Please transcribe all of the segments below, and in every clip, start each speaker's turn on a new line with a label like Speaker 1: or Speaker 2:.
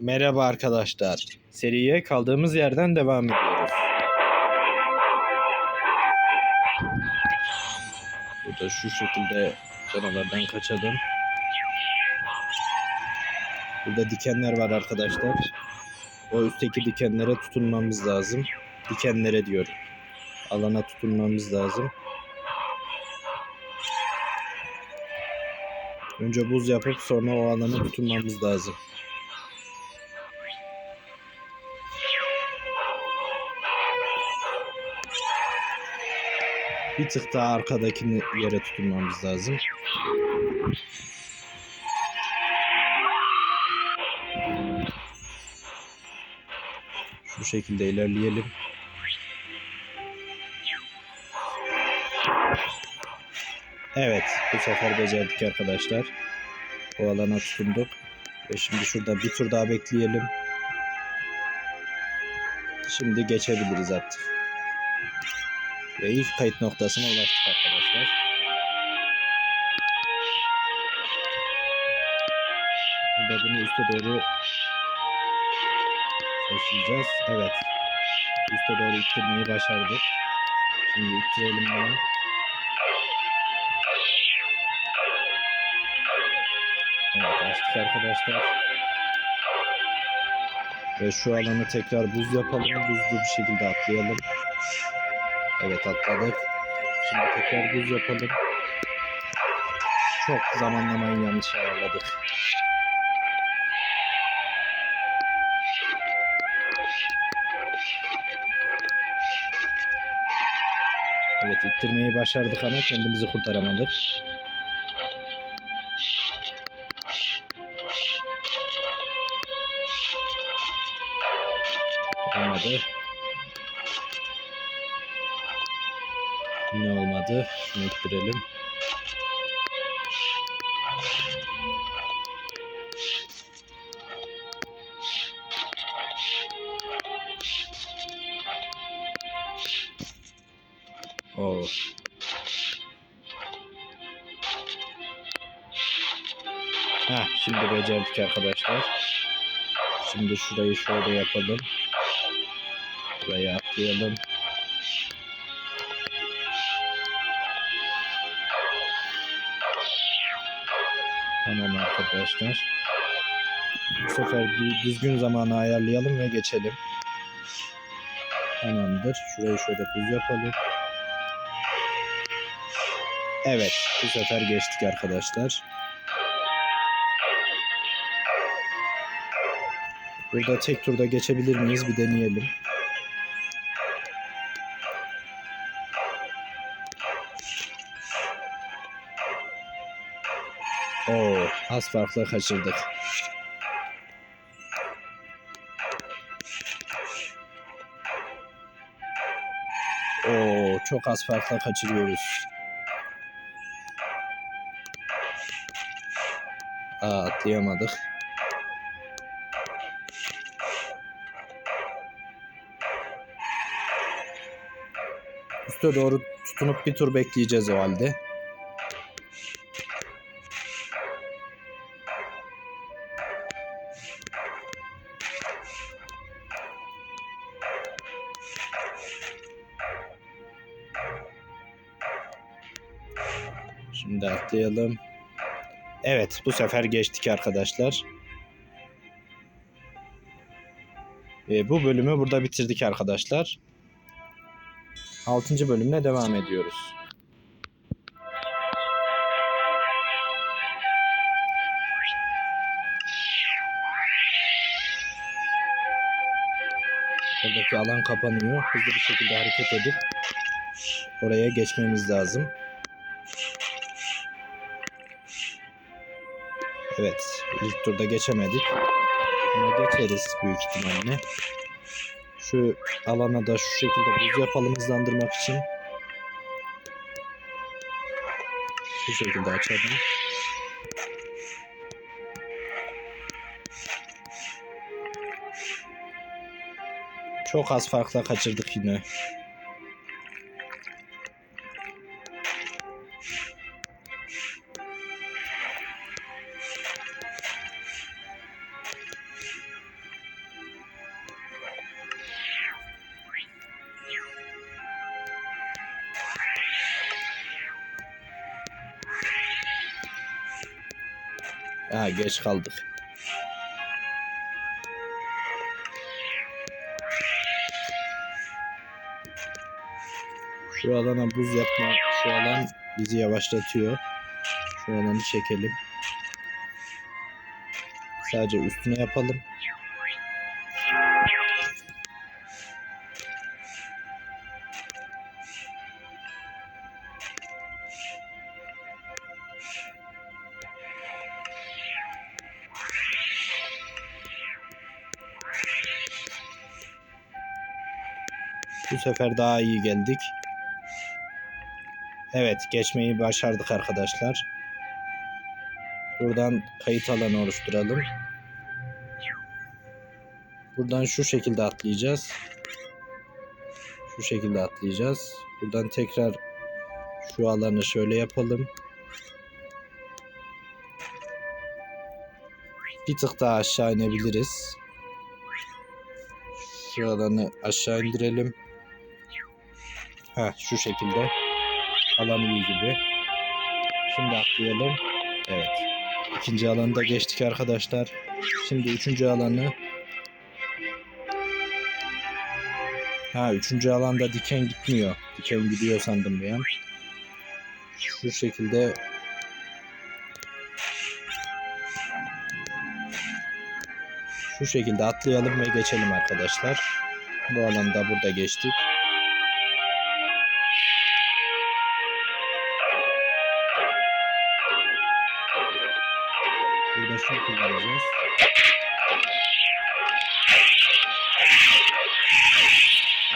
Speaker 1: Merhaba arkadaşlar. Seriye kaldığımız yerden devam ediyoruz. Burada şu şekilde canavardan kaçalım. Burada dikenler var arkadaşlar. O üstteki dikenlere tutunmamız lazım. Dikenlere diyorum. Alana tutunmamız lazım. Önce buz yapıp sonra o alana tutunmamız lazım. Bir tık daha arkadaki yere tutunmamız lazım. Şu şekilde ilerleyelim. Evet, bu sefer becerdik arkadaşlar. O alana tutunduk. Ve şimdi şurada bir tur daha bekleyelim. Şimdi geçebiliriz artık. Ve ilk kayıt noktasına ulaştık arkadaşlar. Burada bunu üste doğru taşıyacağız. Evet. Üste doğru ittirmeyi başardık. Şimdi ittirelim bunu. Evet açtık arkadaşlar. Ve şu alanı tekrar buz yapalım. Buzlu bir şekilde atlayalım. Evet atladık. Şimdi tekrar buz yapalım. Çok zamanlamayı yanlış ayarladık. Evet ittirmeyi başardık ama kendimizi kurtaramadık. Olmadı. Olmadı. Şunu ittirelim. Oo. Ha, şimdi becerdik arkadaşlar. Şimdi şurayı şöyle yapalım. Buraya atlayalım. Tamam arkadaşlar. Bu sefer dü- düzgün zamanı ayarlayalım ve geçelim. Tamamdır. Şurayı şöyle buz yapalım. Evet. Bu sefer geçtik arkadaşlar. Burada tek turda geçebilir miyiz? Bir deneyelim. Az farkla kaçırdık. Oo, çok az farkla kaçırıyoruz. Aa, atlayamadık. Üste doğru tutunup bir tur bekleyeceğiz o halde. Şimdi atlayalım. Evet bu sefer geçtik arkadaşlar. Ee, bu bölümü burada bitirdik arkadaşlar. 6. bölümle devam ediyoruz. Buradaki alan kapanıyor. Hızlı bir şekilde hareket edip oraya geçmemiz lazım. Evet, ilk turda geçemedik. Ama geçeriz büyük ihtimalle. Şu alana da şu şekilde buz yapalım hızlandırmak için. Şu şekilde açalım. Çok az farkla kaçırdık yine. Ha geç kaldık. Şu alana buz yapma, şu alan bizi yavaşlatıyor. Şu alanı çekelim. Sadece üstüne yapalım. Sefer daha iyi geldik. Evet, geçmeyi başardık arkadaşlar. Buradan kayıt alanı oluşturalım. Buradan şu şekilde atlayacağız. Şu şekilde atlayacağız. Buradan tekrar şu alanı şöyle yapalım. Bir tık daha aşağı inebiliriz. Şu alanı aşağı indirelim. Ha şu şekilde. Alan iyi gibi. Şimdi atlayalım. Evet. İkinci alanda geçtik arkadaşlar. Şimdi üçüncü alanı. Ha üçüncü alanda diken gitmiyor. Diken gidiyor sandım bir an. Şu şekilde şu şekilde atlayalım ve geçelim arkadaşlar. Bu alanda burada geçtik. Şunu kullanacağız.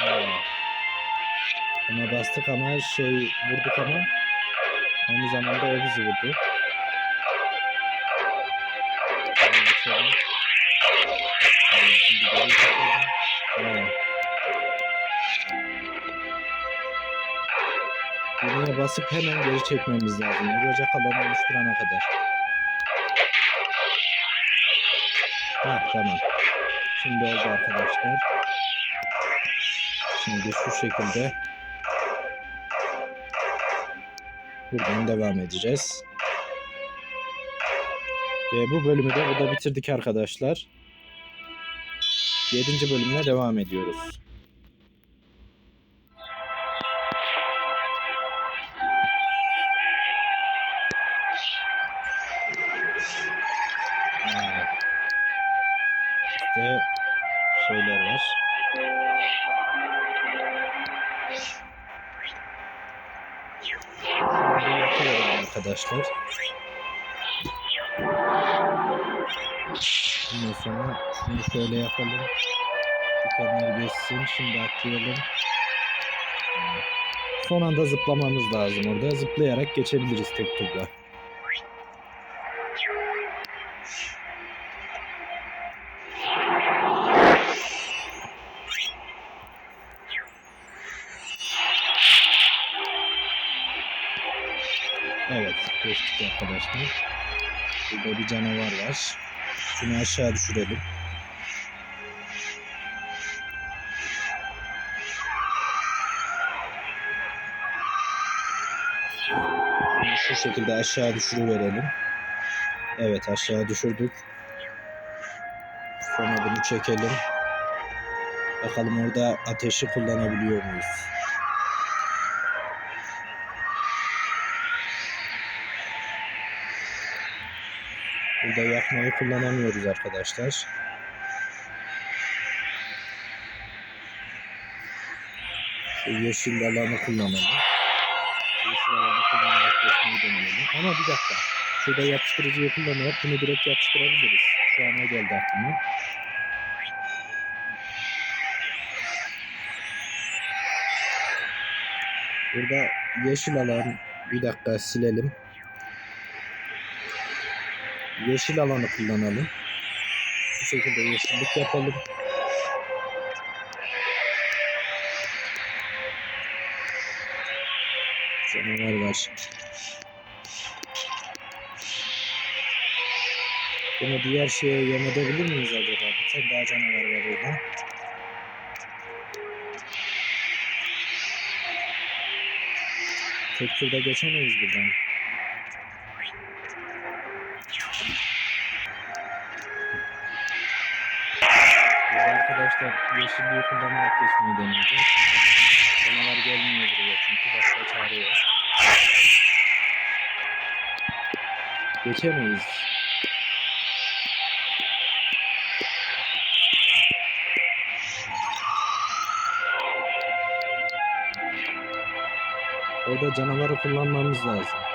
Speaker 1: Aa. Buna bastık ama şey vurduk ama aynı zamanda o bizi vurdu. Düğmeye basıp hemen geri çekmemiz lazım. Vuracak alanı oluşturana kadar. Ha tamam. Şimdi oldu arkadaşlar. Şimdi şu şekilde buradan devam edeceğiz. Ve bu bölümü de burada bitirdik arkadaşlar. 7. bölümüne devam ediyoruz. Şimdi yapıyorum arkadaşlar. Ondan sonra şunu şöyle yapalım. Dikenler geçsin. Şimdi atlayalım. Son anda zıplamamız lazım orada. Zıplayarak geçebiliriz tek turda. Geçtik arkadaşlar. Burada bir canavar var. Şunu aşağı düşürelim. Bunu şu şekilde aşağı düşürüverelim. Evet aşağı düşürdük. Sonra bunu çekelim. Bakalım orada ateşi kullanabiliyor muyuz? Burada yakmayı kullanamıyoruz arkadaşlar. Şu yeşil alanı kullanalım. Yeşil alanı kullanarak. Ama bir dakika. Şurada yapıştırıcıyı kullanarak bunu direkt yapıştırabiliriz. Şu an geldi aklıma. Burada yeşil alan bir dakika silelim. Yeşil alanı kullanalım. Bu şekilde yeşillik yapalım. Canavar var. Bunu diğer şeye yem edebilir miyiz acaba? Bir tane daha canavar var orada. Tek turda geçemeyiz buradan. Arkadaşlar yeşilliği kullanarak geçmeyi deneyeceğiz. Canavar gelmiyor buraya çünkü başka çare yok. Geçemeyiz. Orada canavarı kullanmamız lazım.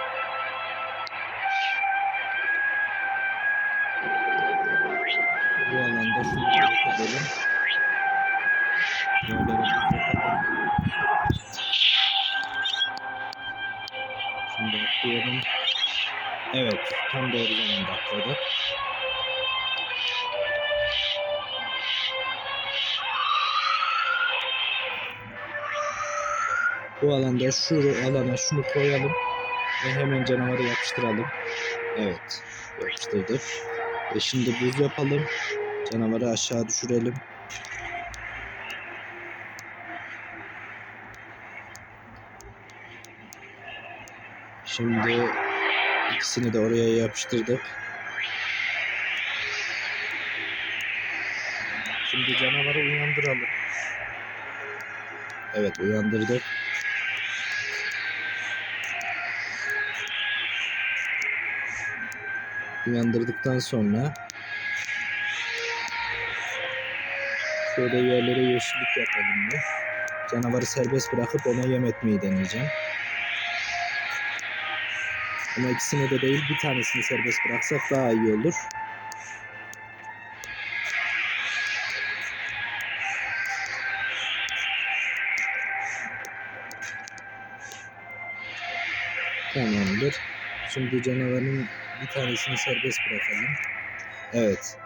Speaker 1: Bu alanda şu alana şunu koyalım ve hemen canavarı yapıştıralım. Evet, yapıştırdık. Ve şimdi buz yapalım. Canavarı aşağı düşürelim. Şimdi ikisini de oraya yapıştırdık. Şimdi canavarı uyandıralım. Evet uyandırdık. Uyandırdıktan sonra şöyle yerlere yeşillik yapalım bir. Canavarı serbest bırakıp ona yem etmeyi deneyeceğim. Ama ikisini de değil bir tanesini serbest bıraksak daha iyi olur. Tamamdır. Şimdi canavarın bir tanesini serbest bırakalım. Evet.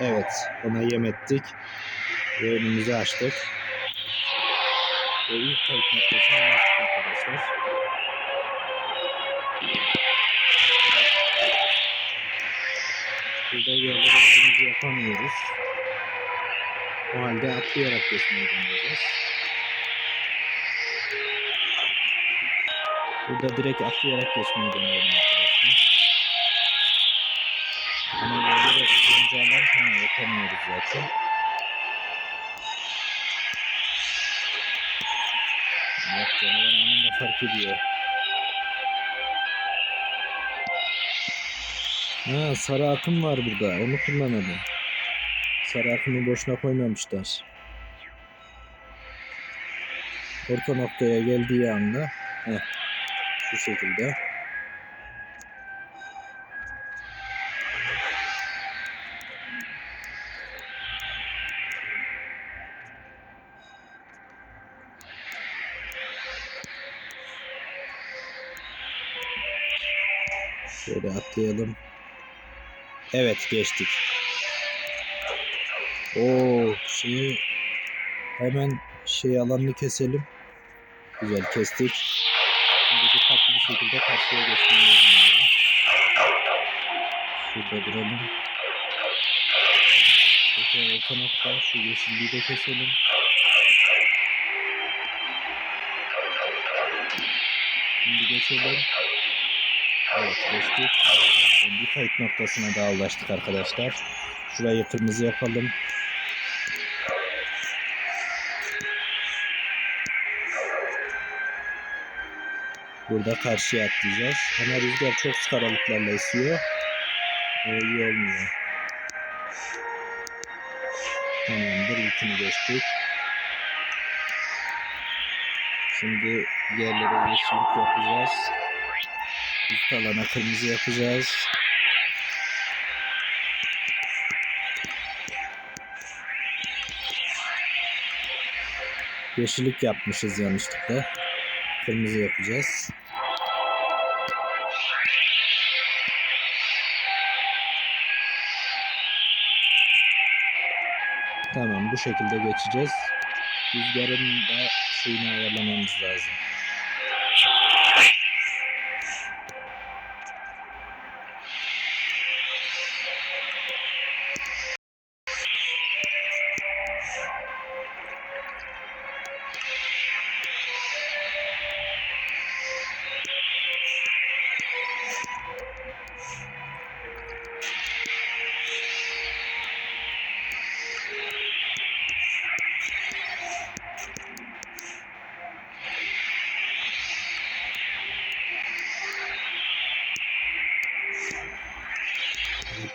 Speaker 1: Evet, ona yem ettik. Ve önümüzü açtık. Ve ilk kayıt noktasına ulaştık arkadaşlar. Burada yerlere yapamıyoruz. O halde atlayarak geçmeyi deneyeceğiz. Burada direkt atlayarak geçmeyi deneyelim arkadaşlar. Ama yerlere üstümüzü alan ha yapamıyoruz zaten. Evet canavar anında fark ediyor. Ha sarı akım var burada. Onu kullanalım. Sarı akımı boşuna koymamışlar. Orta noktaya geldiği anda heh, şu şekilde. Şöyle atlayalım. Evet geçtik. Oo şeyi hemen şey alanını keselim. Güzel kestik. Şimdi dikkatli bir şekilde karşıya deneyelim. Şurada duralım. Tekrar orta nokta şu yeşilliği de keselim. Şimdi geçelim. Evet geçtik. Bir kayıt noktasına daha ulaştık arkadaşlar. Şurayı kırmızı yapalım. Burada karşıya atlayacağız. Ama rüzgar çok sık aralıklarla esiyor. O iyi olmuyor. Tamamdır. İlkini geçtik. Şimdi yerlere yeşillik yapacağız. Üst alana kırmızı yapacağız. Yeşillik yapmışız yanlışlıkla. Kırmızı yapacağız. Tamam bu şekilde geçeceğiz. Rüzgarın da şeyini ayarlamamız lazım.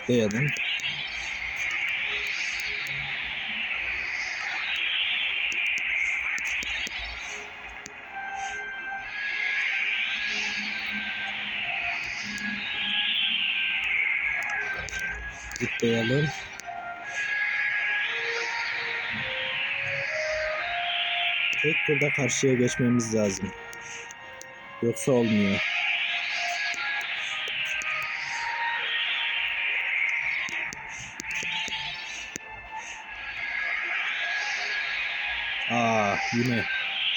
Speaker 1: Atlayalım. Zıplayalım. Tek turda karşıya geçmemiz lazım. Yoksa olmuyor. Aa yine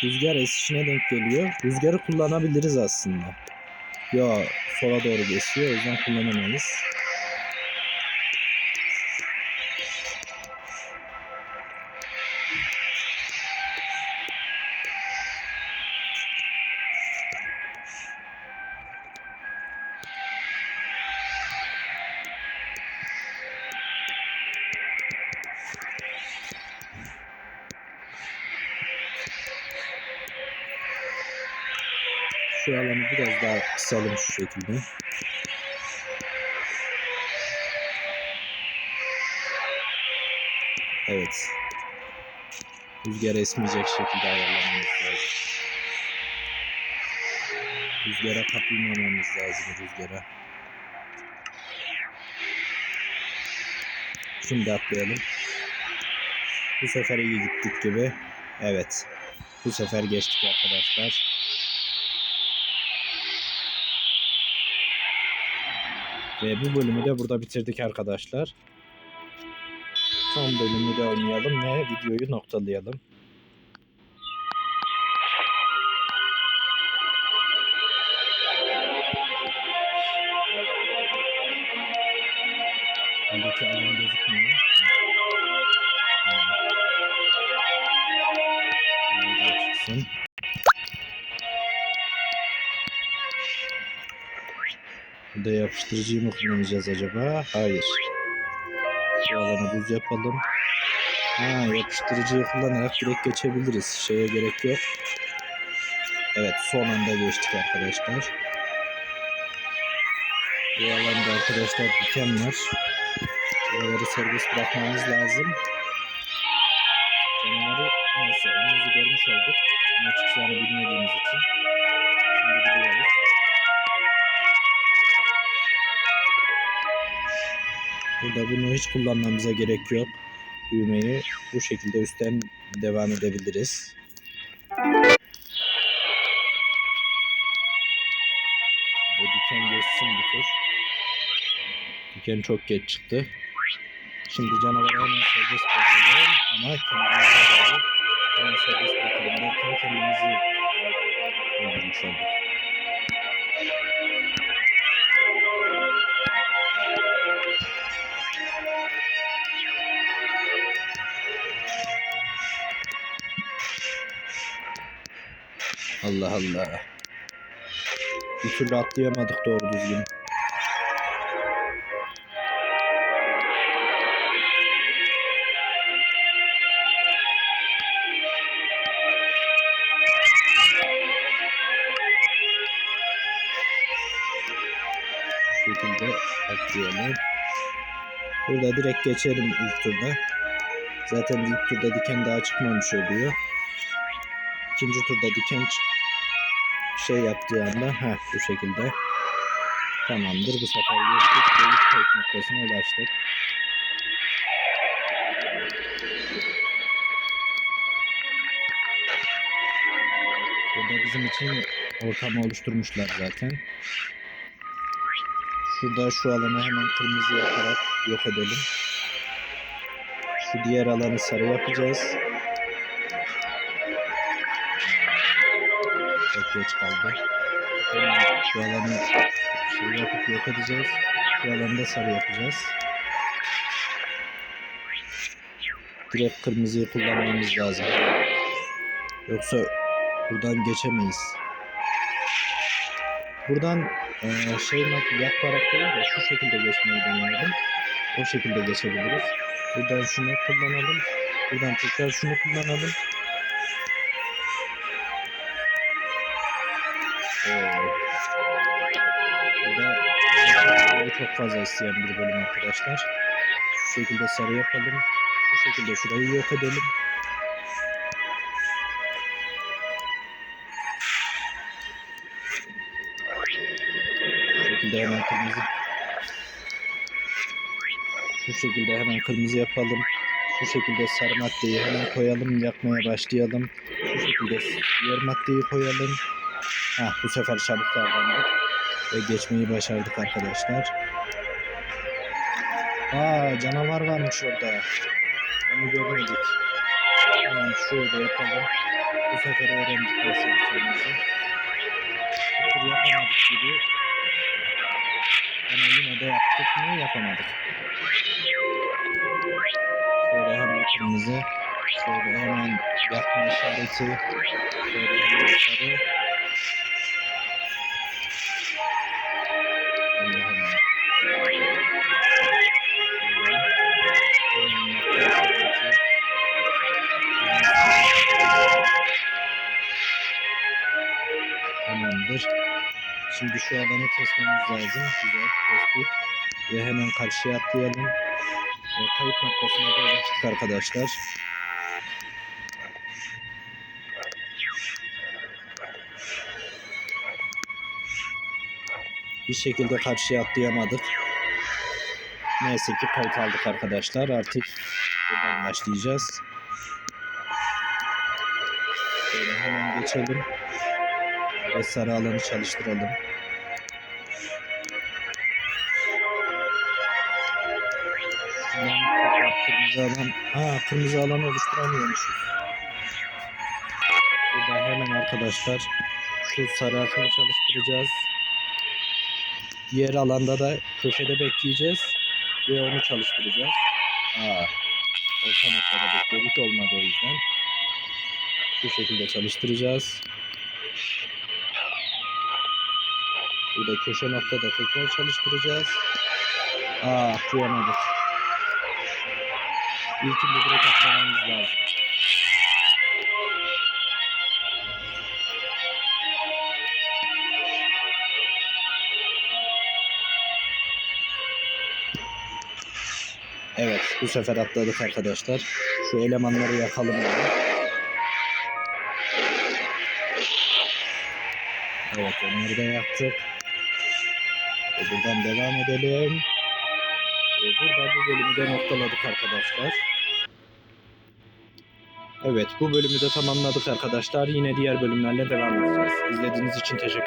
Speaker 1: rüzgar esişine denk geliyor. Rüzgarı kullanabiliriz aslında. Yo sola doğru geçiyor o yüzden kullanamayız. Kısalım şu şekilde. Evet. Rüzgar esmeyecek şekilde ayarlamamız lazım. Rüzgara kapılmamamız lazım rüzgara. Şimdi atlayalım. Bu sefer iyi gittik gibi. Evet. Bu sefer geçtik arkadaşlar. Ve bu bölümü de burada bitirdik arkadaşlar. Son bölümü de oynayalım ve videoyu noktalayalım. Buradaki alan gözükmüyor. Çıksın. Burada yapıştırıcıyı mı kullanacağız acaba? Hayır. Bu alana buz yapalım. Ha, yapıştırıcıyı kullanarak direkt geçebiliriz. Şeye gerek yok. Evet son anda geçtik arkadaşlar. Bu alanda arkadaşlar diken var. Buraları serbest bırakmamız lazım. Canavarı neyse önümüzü görmüş olduk. Ne çıkacağını bilmediğimiz için. Şimdi gidiyoruz. Burada bunu hiç kullanmamıza gerek yok. Düğmeyi bu şekilde üstten devam edebiliriz. O diken geçsin bir tur. Diken çok geç çıktı. Şimdi canavarı hemen serbest bırakalım ama kendimize doğru hemen serbest bırakalım derken kendimizi öldürmüş olduk. Allah Allah. Bir türlü atlayamadık doğru düzgün. Şekilde atlayalım. Burada direkt geçelim ilk turda. Zaten ilk turda diken daha çıkmamış oluyor. İkinci turda diken ç- şey yaptığı anda ha bu şekilde tamamdır bu sefer geçtik ilk kayıt noktasına ulaştık. Burada bizim için ortamı oluşturmuşlar zaten. Şurada şu alanı hemen kırmızı yaparak yok edelim. Şu diğer alanı sarı yapacağız. Çok geç kaldı. Şu alanı şey yapıp yok edeceğiz. Şu alanı da sarı yapacağız. Direkt kırmızıyı kullanmamız lazım. Yoksa buradan geçemeyiz. Buradan eee şey yakarak değil de şu şekilde geçmeyi deneyelim. O şekilde geçebiliriz. Buradan şunu kullanalım. Buradan tekrar şunu kullanalım. Burada çok fazla isteyen bir bölüm arkadaşlar. Şu şekilde sarı yapalım. Şu şekilde şurayı yok edelim. Şu şekilde hemen kırmızı. Şu şekilde hemen kırmızı yapalım. Şu şekilde sarı maddeyi hemen koyalım. Yakmaya başlayalım. Şu şekilde diğer maddeyi koyalım. Heh, bu sefer çabuk davrandık. Ve geçmeyi başardık arkadaşlar. Aa canavar varmış orada. Onu görmedik. Hemen şurada yapalım. Bu sefer öğrendik nasıl yapacağımızı. Bir yapamadık gibi. Ama yine de yaptık mı yapamadık. Şöyle hemen kırmızı. Şöyle hemen yakma işareti. Şöyle hemen sarı. Şimdi şu alanı kesmemiz lazım. Güzel kestik. Ve hemen karşıya atlayalım. Ve kayıp noktasına da ulaştık arkadaşlar. Bir şekilde karşıya atlayamadık. Neyse ki kayıt aldık arkadaşlar. Artık buradan başlayacağız. Şöyle hemen geçelim. Ve sarı alanı çalıştıralım. Kırmızı alan. Ha kırmızı alanı oluşturamıyormuşuz. Burada hemen arkadaşlar şu sarı akımı çalıştıracağız. Diğer alanda da köşede bekleyeceğiz ve onu çalıştıracağız. Aa, orta noktada bekledik olmadı o yüzden. Bu şekilde çalıştıracağız. Burada köşe noktada tekrar çalıştıracağız. Aa, atlayamadık. İlkinde direkt atlamamız lazım. Evet, bu sefer atladık arkadaşlar. Şu elemanları yakalım. yani. Evet, onları da yaktık. Ve buradan devam edelim. Ve burada bu bölümü de noktaladık arkadaşlar. Evet, bu bölümü de tamamladık arkadaşlar. Yine diğer bölümlerle devam edeceğiz. İzlediğiniz için teşekkür